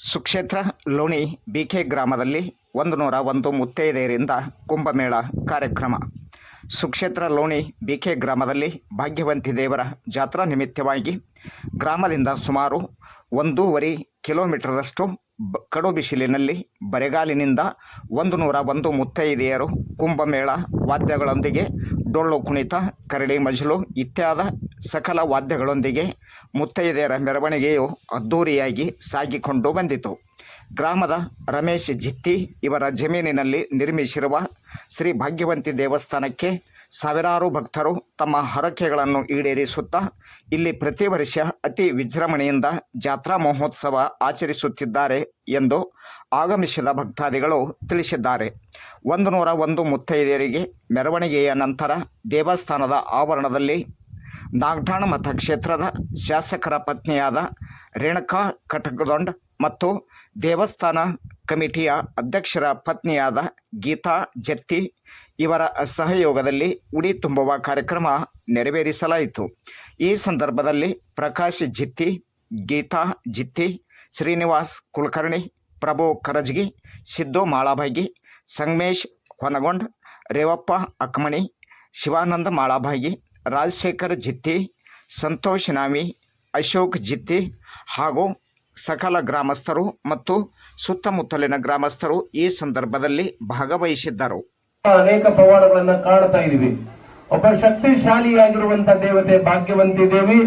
ಸುಕ್ಷೇತ್ರ, ಲೋಣಿ, ಬಿಕೆ ಗ್ರಾಮದಲ್ಲಿ ಒಂದು ನೂರ ಒಂದು ಮುತ್ತೈದೆಯರಿಂದ ಕುಂಭಮೇಳ ಕಾರ್ಯಕ್ರಮ. ಸುಕ್ಷೇತ್ರ, ಲೋಣಿ, ಬಿಕೆ ಗ್ರಾಮದಲ್ಲಿ ಭಾಗ್ಯವಂತಿ ದೇವರ ಜಾತ್ರಾ ನಿಮಿತ್ತವಾಗಿ ಗ್ರಾಮದಿಂದ ಸುಮಾರು ಒಂದೂವರೆ ಕಿಲೋಮೀಟರ್ದಷ್ಟು ಕಡು ಬಿಸಿಲಿನಲ್ಲಿ ಬರೆಗಾಲಿನಿಂದ ಒಂದು ನೂರ ಒಂದು ಮುತ್ತೈದೆಯರು ಕುಂಭಮೇಳ ವಾದ್ಯಗಳೊಂದಿಗೆ, ಡೊಳ್ಳು ಕುಣಿತ, ಕರಡಿ ಮಜಲು ಇತ್ಯಾದ ಸಕಲ ವಾದ್ಯಗಳೊಂದಿಗೆ ಮುತ್ತೈದೆಯರ ಮೆರವಣಿಗೆಯು ಅದ್ಧೂರಿಯಾಗಿ ಸಾಗಿಕೊಂಡು ಬಂದಿತು. ಗ್ರಾಮದ ರಮೇಶ್ ಜಿತ್ತಿ ಇವರ ಜಮೀನಿನಲ್ಲಿ ನಿರ್ಮಿಸಿರುವ ಶ್ರೀ ಭಾಗ್ಯವಂತಿ ದೇವಸ್ಥಾನಕ್ಕೆ ಸಾವಿರಾರು ಭಕ್ತರು ತಮ್ಮ ಹರಕೆಗಳನ್ನು ಈಡೇರಿಸುತ್ತಾ ಇಲ್ಲಿ ಪ್ರತಿ ವರ್ಷ ಅತಿ ವಿಜೃಂಭಣೆಯಿಂದ ಜಾತ್ರಾ ಮಹೋತ್ಸವ ಆಚರಿಸುತ್ತಿದ್ದಾರೆ ಎಂದು ಆಗಮಿಸಿದ ಭಕ್ತಾದಿಗಳು ತಿಳಿಸಿದ್ದಾರೆ. ಒಂದು ನೂರ ಒಂದು ಮುತ್ತೈದೆಯರಿಗೆ ಮೆರವಣಿಗೆಯ ನಂತರ ದೇವಸ್ಥಾನದ ಆವರಣದಲ್ಲಿ ನಾಗಠಾಣ ಮತಕ್ಷೇತ್ರದ ಶಾಸಕರ ಪತ್ನಿಯಾದ ರೇಣುಕಾ ಕಟಕದೊಂಡ್ ಮತ್ತು ದೇವಸ್ಥಾನ ಕಮಿಟಿಯ ಅಧ್ಯಕ್ಷರ ಪತ್ನಿಯಾದ ಗೀತಾ ಜತ್ತಿ ಇವರ ಸಹಯೋಗದಲ್ಲಿ ಉಡಿ ತುಂಬುವ ಕಾರ್ಯಕ್ರಮ ನೆರವೇರಿಸಲಾಯಿತು. ಈ ಸಂದರ್ಭದಲ್ಲಿ ಪ್ರಕಾಶ್ ಜಿತ್ತಿ ಗೀತಾ ಜಿತ್ತಿ ಶ್ರೀನಿವಾಸ್ ಕುಲಕರ್ಣಿ, ಪ್ರಭು ಕರಜ್ಗಿ, ಸಿದ್ದು ಮಾಳಾಭಾಗಿ ಸಂಗಮೇಶ್ ಹೊನಗೊಂಡ್, ರೇವಪ್ಪ ಅಕ್ಮಣಿ, ಶಿವಾನಂದ ಮಾಳಾಭಾಗಿ ರಾಜಶೇಖರ್ ಜಿತ್ತಿ ಸಂತೋಷ್ ನಾಮಿ, ಅಶೋಕ್ ಜಿತ್ತಿ ಹಾಗೂ ಸಕಲ ಗ್ರಾಮಸ್ಥರು ಮತ್ತು ಸುತ್ತಮುತ್ತಲಿನ ಗ್ರಾಮಸ್ಥರು ಈ ಸಂದರ್ಭದಲ್ಲಿ ಭಾಗವಹಿಸಿದ್ದರು. ಅನೇಕ ಪವಾಡಗಳನ್ನು ಕಾಣ್ತಾ ಇದೀವಿ ಒಬ್ಬ ಶಕ್ತಿಶಾಲಿಯಾಗಿರುವಂತ ದೇವತೆ ಭಾಗ್ಯವಂತಿ ದೇವಿ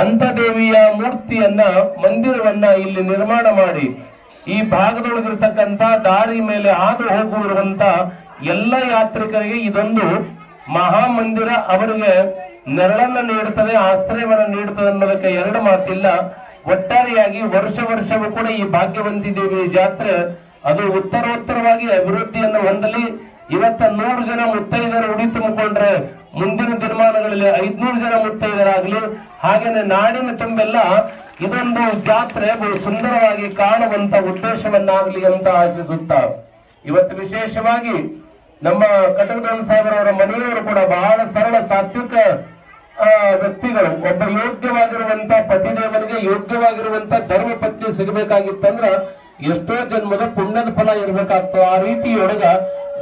ಅಂತ ದೇವಿಯ ಮೂರ್ತಿಯನ್ನ ಮಂದಿರವನ್ನ ಇಲ್ಲಿ ನಿರ್ಮಾಣ ಮಾಡಿ, ಈ ಭಾಗದೊಳಗಿರ್ತಕ್ಕಂತ ದಾರಿ ಮೇಲೆ ಹಾದು ಹೋಗುವಂತ ಎಲ್ಲ ಯಾತ್ರಿಕರಿಗೆ ಇದೊಂದು ಮಹಾಮಂದಿರ. ಅವರಿಗೆ ನೆರಳನ್ನ ನೀಡುತ್ತದೆ, ಆಶ್ರಯವನ್ನ ನೀಡುತ್ತದೆ ಅನ್ನೋದಕ್ಕೆ ಎರಡು ಮಾತಿಲ್ಲ. ಒಟ್ಟಾರೆಯಾಗಿ ವರ್ಷ ವರ್ಷವೂ ಕೂಡ ಈ ಭಾಗ್ಯವಂತಿ ದೇವಿಯ ಜಾತ್ರೆ, ಅದು ಉತ್ತರೋತ್ತರವಾಗಿ ಅಭಿವೃದ್ಧಿಯನ್ನು ಹೊಂದಲಿ. ಇವತ್ತ ನೂರು ಜನ ಮುತ್ತೈದರ ಉಡಿ ತುಂಬಿಕೊಂಡ್ರೆ ಮುಂದಿನ ದಿನಮಾನಗಳಲ್ಲಿ ಐದ್ನೂರು ಜನ ಮುತ್ತೈದರಾಗ್ಲಿ. ಹಾಗೇನೆ ನಾಡಿನ ತುಂಬೆಲ್ಲ ಇದೊಂದು ಜಾತ್ರೆ, ಬಹು ಸುಂದರವಾಗಿ ಕಾಣುವಂತ ಉದ್ದೇಶವನ್ನಾಗಲಿ ಅಂತ ಆಶಿಸುತ್ತಾ. ಇವತ್ತು ವಿಶೇಷವಾಗಿ ನಮ್ಮ ಕಟಕದೊಂದು ಸಾಹೇಬರವರ ಮನೆಯವರು ಕೂಡ ಬಹಳ ಸರಳ ಸಾತ್ವಿಕ ವ್ಯಕ್ತಿಗಳು, ಒಬ್ಬ ಯೋಗ್ಯವಾಗಿರುವಂತ ಪತಿದೇವನಿಗೆ ಯೋಗ್ಯವಾಗಿರುವಂತ ಧರ್ಮ ಪತ್ನಿ ಸಿಗಬೇಕಾಗಿತ್ತಂದ್ರ ಎಷ್ಟೋ ಜನ್ಮದ ಪುಣ್ಯದ ಫಲ ಇರಬೇಕಾಗ್ತದೆ. ಆ ರೀತಿಯೊಳಗ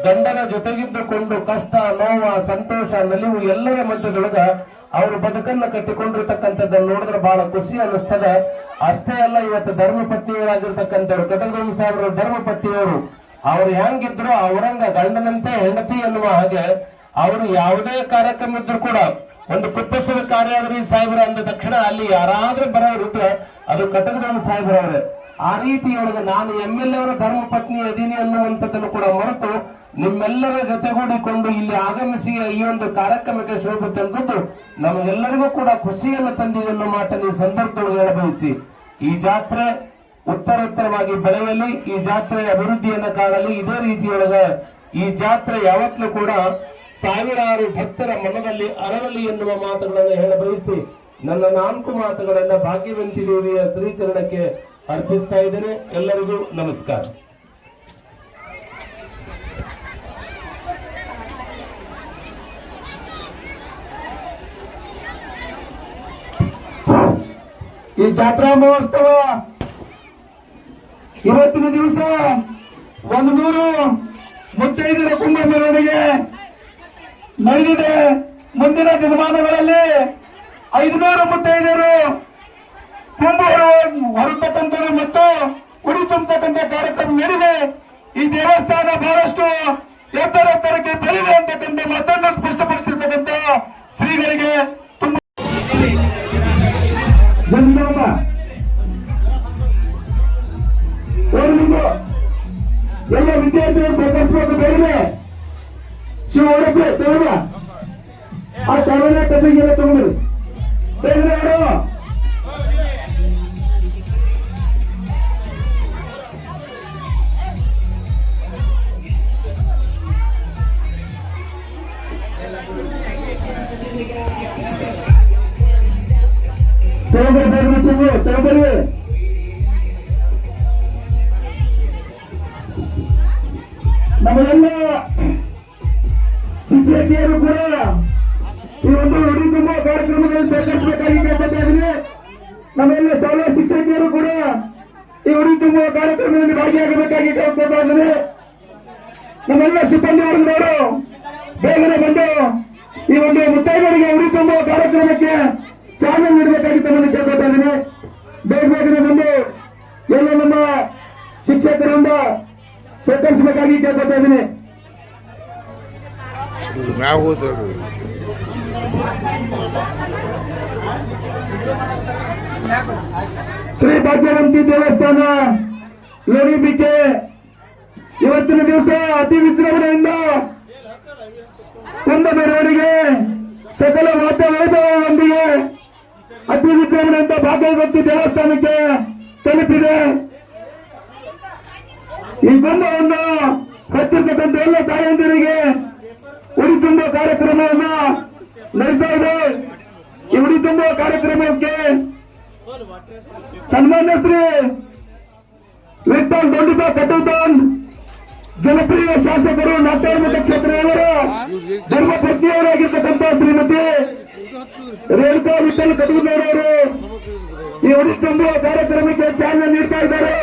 ಗಂಡನ ಜೊತೆಗಿದ್ದುಕೊಂಡು ಕಷ್ಟ, ನೋವ, ಸಂತೋಷ, ನಲಿವು ಎಲ್ಲರ ಮಧ್ಯದೊಳಗ ಅವರು ಬದುಕನ್ನ ಕಟ್ಟಿಕೊಂಡಿರ್ತಕ್ಕಂಥದ್ದನ್ನ ನೋಡಿದ್ರೆ ಬಹಳ ಖುಷಿ ಅನ್ನಿಸ್ತದ. ಅಷ್ಟೇ ಅಲ್ಲ, ಇವತ್ತು ಧರ್ಮ ಪತ್ನಿಯರಾಗಿರ್ತಕ್ಕಂಥವ್ರು ಕಟಕದೊಂದು ಸಾಹೇಬರು ಧರ್ಮ ಪತ್ನಿಯವರು ಅವ್ರು ಹೆಂಗಿದ್ರು ಅವರಂಗ ಗಂಡನಂತೆ ಹೆಂಡತಿ ಎನ್ನುವ ಹಾಗೆ, ಅವರು ಯಾವುದೇ ಕಾರ್ಯಕ್ರಮ ಇದ್ರು ಕೂಡ ಒಂದು ಕುಪ್ಪಸದ ಕಾರ್ಯ ಆದ್ರೆ ಸಾಹೇಬ್ರ ಅಂದ ತಕ್ಷಣ ಅಲ್ಲಿ ಯಾರಾದ್ರೂ ಬರೋರು ಇದ್ರೆ ಅದು ಸಾಹೇಬರ ಅವರೇ ಆ ರೀತಿಯೊಳಗೆ ನಾನು ಎಂ ಎಲ್ ಅವರ ಧರ್ಮ ಪತ್ನಿ ಅದೀನಿ ಅನ್ನುವಂಥದ್ದನ್ನು ಕೂಡ ಮರೆತು ನಿಮ್ಮೆಲ್ಲರ ಜೊತೆಗೂಡಿಕೊಂಡು ಇಲ್ಲಿ ಆಗಮಿಸಿ ಈ ಒಂದು ಕಾರ್ಯಕ್ರಮಕ್ಕೆ ಶೋಭೆ ತಂದದ್ದು ನಮಗೆಲ್ಲರಿಗೂ ಕೂಡ ಖುಷಿಯನ್ನು ತಂದಿದೆ ಅನ್ನೋ ಮಾತನ್ನು ಈ ಸಂದರ್ಭದೊಳಗೆ ಹೇಳಬಯಸಿ. ಈ ಜಾತ್ರೆ ಉತ್ತರೋತ್ತರವಾಗಿ ಬೆಳೆಯಲಿ, ಈ ಜಾತ್ರೆಯ ಅಭಿವೃದ್ಧಿಯನ್ನು ಕಾಣಲಿ. ಇದೇ ರೀತಿಯೊಳಗ ಈ ಜಾತ್ರೆ ಯಾವತ್ತೂ ಕೂಡ ಸಾವಿರಾರು ಭಕ್ತರ ಮನದಲ್ಲಿ ಅರಳಲಿ ಎನ್ನುವ ಮಾತುಗಳನ್ನು ಹೇಳಬಯಸಿ ನನ್ನ ನಾಲ್ಕು ಮಾತುಗಳನ್ನ ಭಾಗ್ಯವಂತಿ ದೇವಿಯ ಶ್ರೀಚರಣಕ್ಕೆ ಅರ್ಪಿಸ್ತಾ ಇದ್ದೇನೆ. ಎಲ್ಲರಿಗೂ ನಮಸ್ಕಾರ. ಈ ಜಾತ್ರಾ ಮಹೋತ್ಸವ ಇವತ್ತಿನ ದಿವಸ ಒಂದು ನೂರು ಮುತ್ತೈದರ ಕುಂಭ ಮೆರವಣಿಗೆ ನಡೆದಿದೆ ಮುಂದಿನ ದಿನಮಾನಗಳಲ್ಲಿ ಐದುನೂರು ಮುತ್ತೈದರು ತುಂಬು ಹೊರತಕ್ಕಂಥ ಮತ್ತು ಉಡಿ ತುಂಬತಕ್ಕಂಥ ಕಾರ್ಯಕ್ರಮ ನಡೆದಿದೆ ಈ ದೇವಸ್ಥಾನ ಬಹಳಷ್ಟು ಎತ್ತರ ಎತ್ತರಕ್ಕೆ ಬೆಳಿದೆ ಅಂತಕ್ಕಂಥ ಮತ್ತೊಂದು ಸ್ಪಷ್ಟಪಡಿಸಿರ್ತಕ್ಕಂಥ ಶ್ರೀಗಳಿಗೆ ತುಂಬ ಎಲ್ಲ ವಿದ್ಯಾರ್ಥಿಗಳು ಸಂಘಟಿಸಬೇಕು ಬೇರೆ ತಗೊಳ್ಳ ಕಟ್ಟಿಗೆಲ್ಲ ತಗೊಂಡ್ರಿ ಬೇರೆ ಯಾರು ತಗೊಂಡ್ರಿ ಬೇರೆ ತುಂಬ ತಗೊಂಡ್ರಿ ನಮ್ಮೆಲ್ಲ ಶಿಕ್ಷಕಿಯರು ಕೂಡ ಈ ಒಂದು ಉಡಿ ತುಂಬ ಕಾರ್ಯಕ್ರಮದಲ್ಲಿ ಸಹಕರಿಸಬೇಕಾಗಿ ಕೇಳ್ಕೊತಾ ಇದ್ದೀನಿ ನಮ್ಮೆಲ್ಲ ಶಾಲಾ ಶಿಕ್ಷಕಿಯರು ಕೂಡ ಈ ಉಡಿ ತುಂಬ ಕಾರ್ಯಕ್ರಮದಲ್ಲಿ ಭಾಗಿಯಾಗಬೇಕಾಗಿ ಕೇಳ್ಕೊತಾ ಇದ್ದೇನೆ ನಮ್ಮೆಲ್ಲ ಸಿಬ್ಬಂದಿ ವರ್ಗದವರು, ಬೇಗನೆ ಬಂದು ಈ ಒಂದು ಮುತ್ತೈದರಿಗೆ ಉಡಿ ತುಂಬ ಕಾರ್ಯಕ್ರಮಕ್ಕೆ ಚಾಲನೆ ನೀಡಬೇಕಾಗಿ ತಮ್ಮನ್ನು ಕೇಳ್ಕೊತಾ ಇದ್ದೀನಿ ಬೇಗ ಬೇಗನೆ ಬಂದು ಎಲ್ಲ ನಮ್ಮ ಶಿಕ್ಷಕರಿಂದ ಸಹಕರಿಸಬೇಕಾಗಿ ಕೇಳ್ಕೊತಾ ಇದ್ದೀನಿ. ನಾವು ಶ್ರೀ ಭಾಗ್ಯವಂತಿ ದೇವಸ್ಥಾನ ಲೋಣಿಬಿಕೆ. ಇವತ್ತಿನ ದಿವಸ ಅತಿ ವಿಜೃಂಭಣೆಯಿಂದ ಕುಂಭ ಮೆರವಣಿಗೆ ಸಕಲ ವಾದ್ಯ ವೈಭವದೊಂದಿಗೆ ಅತಿ ವಿಜೃಂಭಣೆಯಿಂದ ಭಾಗ್ಯವಂತಿ ದೇವಸ್ಥಾನಕ್ಕೆ ತಲುಪಿದೆ. ಈ ಕುಂಭವನ್ನು ಹತ್ತಿರ್ತಕ್ಕಂಥ ಎಲ್ಲ ತಾಯಂದಿರಿಗೆ ಉಡಿ ತುಂಬುವ ಕಾರ್ಯಕ್ರಮವನ್ನ ನಡೆಸ್ತಾ ಇದೆ. ಈ ಉಡಿ ತುಂಬುವ ಕಾರ್ಯಕ್ರಮಕ್ಕೆ ಸನ್ಮಾನ್ಯ ಶ್ರೀ ವಿಠಲ್ ದೊಡ್ಡ ಕಟುತನ್ ಜನಪ್ರಿಯ ಶಾಸಕರು ನಾಟ್ಯಾರ್ಮಕ ಕ್ಷೇತ್ರದವರ ಧರ್ಮಪತ್ನಿಯವರಾಗಿರ್ತಕ್ಕಂಥ ಶ್ರೀಮತಿ ರೇಣುಕಾ ವಿಠಲ್ ಕಟುಗನವರವರು ಈ ಉಡಿ ತುಂಬುವ ಕಾರ್ಯಕ್ರಮಕ್ಕೆ ಚಾಲನೆ ನೀಡ್ತಾ ಇದ್ದಾರೆ.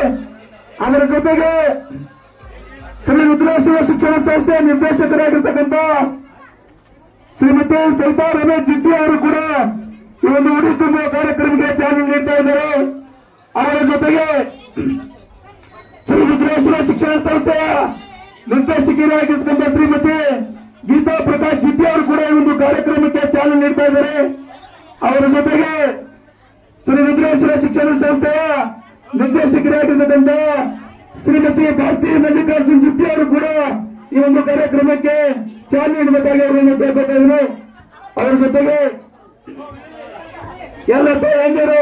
ಅದರ ಜೊತೆಗೆ ಶ್ರೀ ರುದ್ರೇಶ್ವರ ಶಿಕ್ಷಣ ಸಂಸ್ಥೆ ನಿರ್ದೇಶಕರಾಗಿರ್ತಕ್ಕಂಥ ಶ್ರೀಮತಿ ಸವಿತಾ ರಮೇಶ್ ಜಿದ್ದಿ ಅವರು ಕೂಡ ಈ ಒಂದು ಉಡಿ ಕಾರ್ಯಕ್ರಮಕ್ಕೆ ಚಾಲನೆ ನೀಡ್ತಾ ಇದ್ದಾರೆ. ಅವರ ಜೊತೆಗೆ ಶ್ರೀ ರುದ್ರೇಶ್ವರ ಶಿಕ್ಷಣ ಸಂಸ್ಥೆಯ ನಿರ್ದೇಶಕಿಯಾಗಿರ್ತಕ್ಕಂಥ ಶ್ರೀಮತಿ ಗೀತಾ ಪ್ರಕಾಶ್ ಜಿದ್ದಿ ಅವರು ಕೂಡ ಈ ಒಂದು ಕಾರ್ಯಕ್ರಮಕ್ಕೆ ಚಾಲನೆ ನೀಡ್ತಾ ಇದ್ದಾರೆ. ಅವರ ಜೊತೆಗೆ ಶ್ರೀ ರುದ್ರೇಶ್ವರ ಶಿಕ್ಷಣ ಸಂಸ್ಥೆಯ ನಿರ್ದೇಶಕರಾಗಿರ್ತಕ್ಕಂಥ ಶ್ರೀಮತಿ ಭಾರತಿ ಮಲ್ಲಿಕಾರ್ಜುನ್ ಜಿದ್ದಿ ಅವರು ಕೂಡ ಈ ಒಂದು ಕಾರ್ಯಕ್ರಮಕ್ಕೆ ಚಾಲನೆ ನೀಡಬೇಕಾಗಿ ಅವರನ್ನು ಕೇಳ್ಬೇಕಾದ್ರು ಅವರ ಜೊತೆಗೆ ಎಲ್ಲ ತಾಯಂದಿರು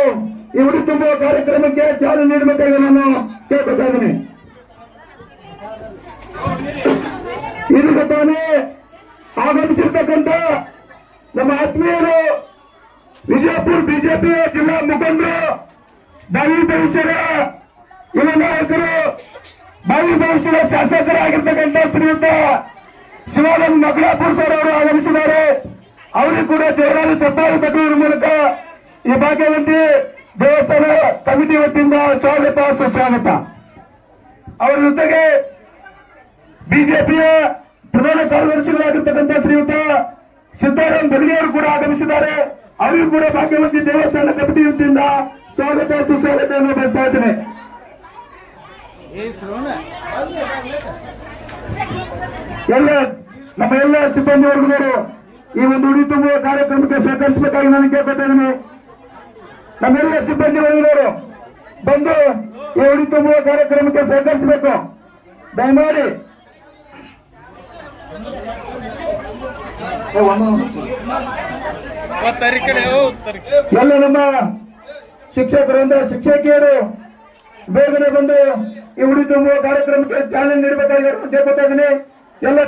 ಈ ಉಡಿ ತುಂಬುವ ಕಾರ್ಯಕ್ರಮಕ್ಕೆ ಚಾಲನೆ ನೀಡಬೇಕಾಗಿ ನಾನು ಇದ್ದೀನಿ ಇದೀಗ ತಾನೇ ಆಗಮಿಸಿರ್ತಕ್ಕಂಥ ನಮ್ಮ ಆತ್ಮೀಯರು ವಿಜಯಪುರ ಬಿಜೆಪಿ ಜಿಲ್ಲಾ ಮುಖಂಡರು ಬಾವಿ ಭವಿಷ್ಯದ ಯುವ ನಾಯಕರು, ಬಾವಿ ಭವಿಷ್ಯದ ಶಾಸಕರಾಗಿರ್ತಕ್ಕಂಥ ಶ್ರೀಯುತ ಶಿವಾನಂದ ಮಗಳಾಪುರ್ ಸರ್ ಅವರು ಆಗಮಿಸಿದ್ದಾರೆ. ಅವರಿಗೂ ಕೂಡ ಜಯರಾಜ ಚಪ್ಪಾಳಿ ಕಟ್ಟುವುದರ ಮೂಲಕ ಈ ಭಾಗ್ಯವಂತಿ ದೇವಸ್ಥಾನ ಕಮಿಟಿ ವತಿಯಿಂದ ಸ್ವಾಗತ ಸುಸ್ವಾಗತ. ಅವರ ಜೊತೆಗೆ ಬಿಜೆಪಿಯ ಪ್ರಧಾನ ಕಾರ್ಯದರ್ಶಿಗಳಾಗಿರ್ತಕ್ಕಂಥ ಶ್ರೀಯುತ ಸಿದ್ದಾರಾಮ್ ಬದಲಿ ಅವರು ಕೂಡ ಆಗಮಿಸಿದ್ದಾರೆ. ಅವರಿಗೂ ಕೂಡ ಭಾಗ್ಯವಂತಿ ದೇವಸ್ಥಾನ ಕಮಿಟಿ ವತಿಯಿಂದ ಸ್ವಾಗತ ಸುಸ್ವಾಗತವನ್ನು ಬಯಸ್ತಾ ಇದ್ದೇನೆ. ಎಲ್ಲ ನಮ್ಮ ಎಲ್ಲ ಸಿಬ್ಬಂದಿ ವರ್ಗದವರು ಈ ಒಂದು ಉಡಿ ತುಂಬುವ ಕಾರ್ಯಕ್ರಮಕ್ಕೆ ಸಹಕರಿಸಬೇಕಾಗಿ ನಾನು ಕೇಳ್ಕೊತಾ ಇದ್ದೀನಿ. ನಮ್ಮೆಲ್ಲ ಸಿಬ್ಬಂದಿ ವರ್ಗದವರು, ಬಂದು ಈ ಉಡಿ ತುಂಬುವ ಕಾರ್ಯಕ್ರಮಕ್ಕೆ ಸಹಕರಿಸಬೇಕು. ದಯಮಾಡಿ. ಎಲ್ಲ ನಮ್ಮ ಶಿಕ್ಷಕರಿಂದ ಶಿಕ್ಷಕಿಯರು, ಬೇಗನೆ ಬಂದು ಈ ಉಡಿ ತುಂಬುವ ಕಾರ್ಯಕ್ರಮಕ್ಕೆ ಚಾಲನೆ ನೀಡಬೇಕಾಗಿರುವಂತೆ ಗೊತ್ತಾಗಿದೆ ಇದ್ದೀನಿ ಎಲ್ಲ